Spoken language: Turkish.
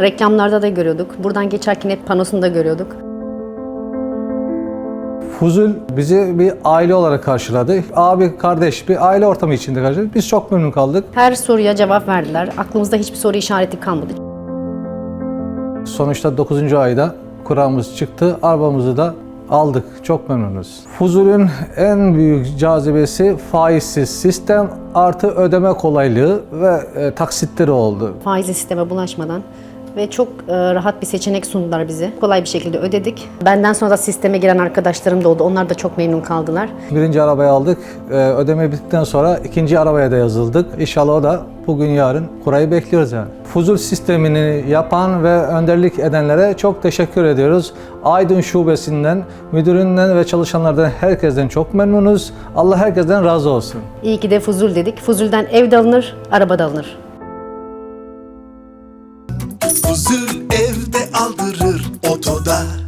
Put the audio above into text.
Reklamlarda da görüyorduk. Buradan geçerken hep panosunu da görüyorduk. Fuzul bizi bir aile olarak karşıladı. Abi, kardeş bir aile ortamı içinde karşıladı. Biz çok memnun kaldık. Her soruya cevap verdiler. Aklımızda hiçbir soru işareti kalmadı. Sonuçta 9. ayda kuramız çıktı. Arabamızı da aldık. Çok memnunuz. Fuzul'ün en büyük cazibesi faizsiz sistem artı ödeme kolaylığı ve e, taksitleri oldu. Faizli sisteme bulaşmadan ve çok e, rahat bir seçenek sundular bize. Kolay bir şekilde ödedik. Benden sonra da sisteme giren arkadaşlarım da oldu. Onlar da çok memnun kaldılar. Birinci arabayı aldık. E, ödeme bittikten sonra ikinci arabaya da yazıldık. İnşallah o da bugün yarın kurayı bekliyoruz yani. Fuzul sistemini yapan ve önderlik edenlere çok teşekkür ediyoruz. Aydın Şubesi'nden, müdüründen ve çalışanlardan herkesten çok memnunuz. Allah herkesten razı olsun. İyi ki de Fuzul dedik. Fuzul'den ev de alınır, araba da alınır. Huzur evde aldırır otoda.